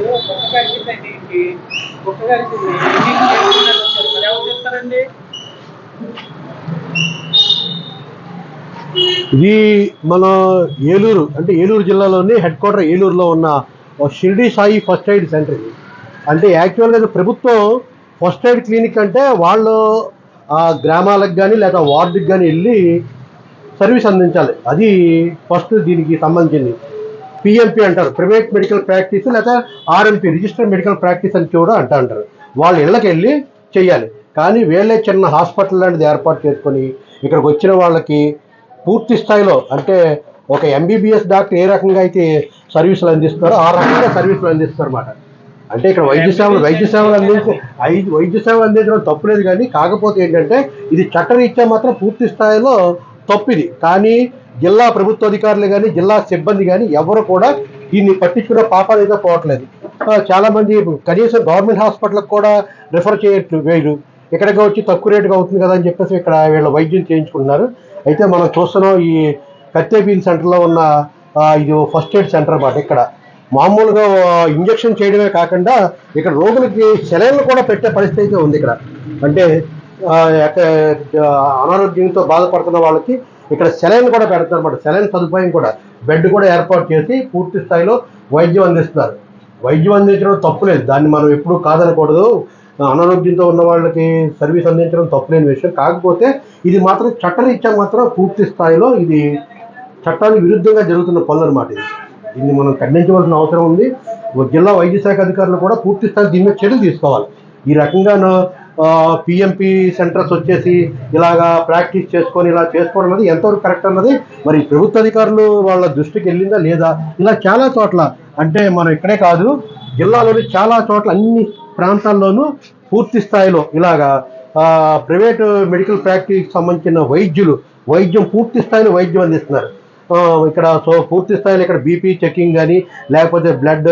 కుక్క కరిచిందండి ఇంటి కుక్క కరిచింది మరి ఎవరు చెప్తారండి ఇది మన ఏలూరు అంటే ఏలూరు జిల్లాలోని హెడ్ క్వార్టర్ ఏలూరులో ఉన్న ఓ Shiridi Sai first aid center ఇది. అంటే యాక్చువల్గా ప్రభుత్వం ఫస్ట్ ఎయిడ్ క్లినిక్ అంటే వాళ్ళు ఆ గ్రామాలకు కానీ లేదా వార్డుకి కానీ వెళ్ళి సర్వీస్ అందించాలి. అది ఫస్ట్ దీనికి సంబంధించింది. పిఎంపి అంటారు. ప్రైవేట్ మెడికల్ ప్రాక్టీస్ లేదా ఆర్ఎంపి రిజిస్టర్డ్ మెడికల్ ప్రాక్టీస్ అని కూడా అంటా అంటారు. వాళ్ళ ఇళ్ళకి వెళ్ళి చెయ్యాలి. కానీ వీళ్ళే చిన్న హాస్పిటల్ లాంటిది ఏర్పాటు చేసుకొని ఇక్కడికి వచ్చిన వాళ్ళకి పూర్తి స్థాయిలో అంటే ఒక ఎంబీబీఎస్ డాక్టర్ ఏ రకంగా అయితే సర్వీసులు అందిస్తారో ఆ రకంగా సర్వీసులు అందిస్తారు అన్నమాట అంటే ఇక్కడ వైద్య సేవలు వైద్య సేవలు అందించే ఐదు వైద్య సేవలు అందించడం తప్పులేదు కానీ కాకపోతే ఏంటంటే ఇది చట్టరీత్యా మాత్రం పూర్తి స్థాయిలో తప్పిది కానీ జిల్లా ప్రభుత్వ అధికారులు కానీ జిల్లా సిబ్బంది కానీ ఎవరు కూడా దీన్ని పట్టించుకున్న పాపాలు అయితే పోవట్లేదు. చాలామంది చాలా మంది కనీసం గవర్నమెంట్ హాస్పిటల్కి కూడా రిఫర్ చేయట్లు వేయరు ఇక్కడికి వచ్చి తక్కువ రేటుగా అవుతుంది కదా అని చెప్పేసి ఇక్కడ వీళ్ళ వైద్యం చేయించుకుంటున్నారు. అయితే మనం చూస్తున్నాం ఈ కత్తేబీన్ సెంటర్లో ఉన్న ఇది ఫస్ట్ ఎయిడ్ సెంటర్ అన్నమాట ఇక్కడ. మామూలుగా ఇంజెక్షన్ చేయడమే కాకుండా ఇక్కడ రోగులకి సెలైన్లు కూడా పెట్టే పరిస్థితి అయితే ఉంది ఇక్కడ. అంటే అనారోగ్యంతో బాధపడుతున్న వాళ్ళకి ఇక్కడ సెలైన్ కూడా పెడతారు అన్నమాట సెలైన్ సదుపాయం కూడా. బెడ్ కూడా ఏర్పాటు చేసి పూర్తి స్థాయిలో వైద్యం అందిస్తున్నారు. వైద్యం అందించడం తప్పులేదు దాన్ని మనం ఎప్పుడూ కాదనకూడదు. అనారోగ్యంతో ఉన్న వాళ్ళకి సర్వీస్ అందించడం తప్పులేని విషయం. కాకపోతే ఇది మాత్రం చట్టరీత్యా మాత్రం పూర్తి స్థాయిలో ఇది చట్టానికి విరుద్ధంగా జరుగుతున్న పనులు అనమాట ఇది. దీన్ని మనం ఖండించవలసిన అవసరం ఉంది. జిల్లా వైద్య శాఖ అధికారులు కూడా పూర్తి స్థాయి దీని మీద చర్యలు తీసుకోవాలి. ఈ రకంగా పిఎంపి సెంటర్స్ వచ్చేసి ఇలాగా ప్రాక్టీస్ చేసుకొని ఇలా చేసుకోవడం అనేది ఎంతవరకు కరెక్ట్ అన్నది మరి ప్రభుత్వ అధికారులు వాళ్ళ దృష్టికి వెళ్ళిందా లేదా? ఇలా చాలా చోట్ల అంటే మనం ఇక్కడే కాదు జిల్లాలోని చాలా చోట్ల అన్ని ప్రాంతాల్లోనూ పూర్తి స్థాయిలో ఇలాగా ప్రైవేటు ప్రైవేట్ మెడికల్ ప్రాక్టీస్కి సంబంధించిన వైద్యులు వైద్యం పూర్తి స్థాయిలో వైద్యం అందిస్తున్నారు. ఇక్కడ సో పూర్తి స్థాయిలో ఇక్కడ బీపీ చెకింగ్ కానీ లేకపోతే బ్లడ్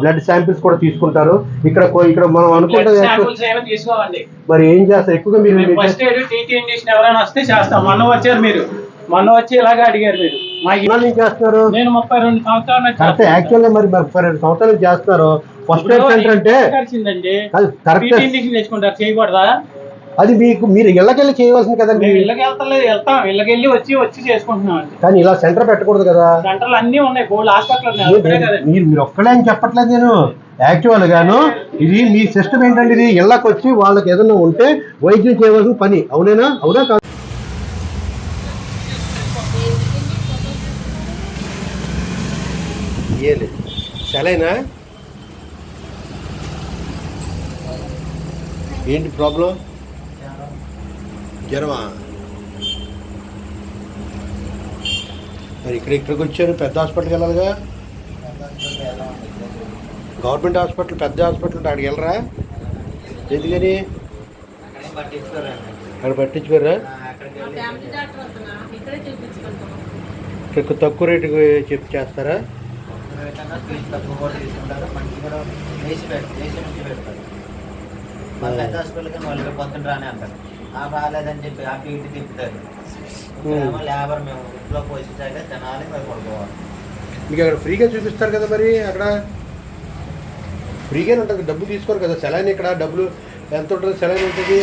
బ్లడ్ శాంపిల్స్ కూడా తీసుకుంటారు. ఇక్కడ ఇక్కడ మనం అనుకుంటే మరి ఏం చేస్తారు? ఎక్కువగా మీరు ఫస్ట్ ఎయిడ్ టీటీ ఇండిషన్ ఎవరైనా వస్తే చేస్తాం. మొన్న వచ్చారు మీరు. మొన్న వచ్చి ఇలాగే అడిగారు మీరు. చేస్తున్నారు? నేను ముప్పై రెండు సంవత్సరాల నుంచి కరెక్ట్ చేస్తున్నాను. యాక్చువల్గా మరి ముప్పై రెండు సంవత్సరాలు చేస్తున్నారు. ఫస్ట్ ఎయిడ్ సెంటర్ అంటే కరెక్ట్. తెచ్చుకుంటారు. చేయకూడదా? అది మీకు మీరు ఇళ్ళకెళ్ళి చేయవలసింది కదండి. మేము ఇళ్ళకి వెళ్తలేదు వెళ్తాం. ఇళ్ళకి వెళ్ళి వచ్చి వచ్చి చేసుకుంటున్నాం అండి కానీ ఇలా సెంటర్ పెట్టకూడదు కదా. సెంటర్లు అన్ని ఉన్నాయి గోల్డ్ హాస్పిటల్ మీరు మీరు ఒక్కడే అని చెప్పట్లేదు నేను. యాక్చువల్ గాను ఇది మీ సిస్టమ్ ఏంటంటే ఇది ఇళ్ళకి వచ్చి వాళ్ళకి ఏదైనా ఉంటే వైద్యం చేయవలసిన పని. అవునేనా? అవునా కాదు? సరేనా ఏంటి ప్రాబ్లం జ్వరమా మరి ఇక్కడ ఇక్కడికి వచ్చారు పెద్ద హాస్పిటల్కి వెళ్ళాలిగా? గవర్నమెంట్ హాస్పిటల్ పెద్ద హాస్పిటల్ ఉంటే అక్కడికి వెళ్ళరా? ఎందుకని అక్కడే పట్టించుకోరా? ఇక్కడే తక్కువ రేటుకి చెప్పి చేస్తారా? పెద్ద హాస్పిటల్కి వాళ్ళు పొద్దున రాని అంటారు. రాలేదని చెప్పి ఆ పీటి తిప్పుతారు. ఇక్కడేమో లేబర్ మేము ఇంట్లో పోషించాక జనాలు మేము పడుకోవాలి. మీకు అక్కడ ఫ్రీగా చూపిస్తారు కదా మరి అక్కడ? ఫ్రీగానే ఉంటుంది డబ్బులు తీసుకోరు కదా. సెలైన్ ఇక్కడ డబ్బులు ఎంత ఉంటుంది సెలైన్ ఉంటుంది.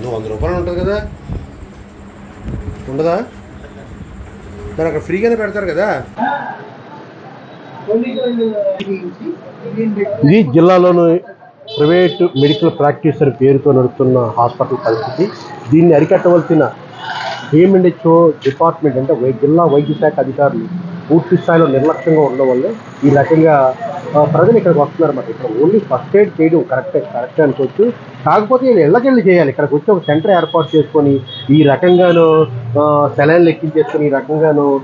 నువ్వు వంద రూపాయలు ఉంటుంది కదా. ఉండదా? మరి అక్కడ ఫ్రీగానే పెడతారు కదా. ఇది జిల్లాలోని ప్రైవేట్ మెడికల్ ప్రాక్టీసర్ పేరుతో నడుస్తున్న హాస్పిటల్ పరిస్థితి. దీన్ని అరికట్టవలసిన ఏఎండ్హెచ్ఓ డిపార్ట్మెంట్ అంటే వై- జిల్లా వైద్య శాఖ అధికారులు పూర్తి స్థాయిలో నిర్లక్ష్యంగా ఉండడం వల్ల ఈ రకంగా ప్రజలు ఇక్కడికి వస్తున్నారు మరి. ఇక్కడ ఓన్లీ ఫస్ట్ ఎయిడ్ చేయడం కరెక్టే కరెక్ట్ అనుకోవచ్చు. కాకపోతే వీళ్ళు ఎళ్ళకెళ్ళి చేయాలి. ఇక్కడికి వచ్చి ఒక సెంటర్ ఏర్పాటు చేసుకొని ఈ రకంగాను సెలైన్లు ఎక్కించేసుకొని ఈ రకంగాను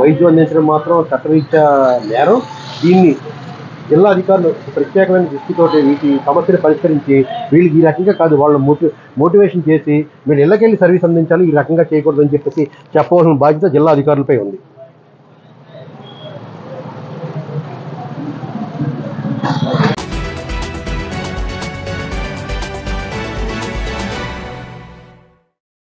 వైద్యం అందించడం మాత్రం చట్టరీత్యా నేరం. దీన్ని జిల్లా అధికారులు ప్రత్యేకమైన దృష్టితోటి వీటి సమస్యను పరిష్కరించి వీళ్ళు ఈ రకంగా కాదు వాళ్ళని మోటి మోటివేషన్ చేసి వీళ్ళు ఇళ్ళకెళ్ళి సర్వీస్ అందించాలి ఈ రకంగా చేయకూడదని చెప్పేసి చెప్పవలసిన బాధ్యత జిల్లా అధికారులపై ఉంది.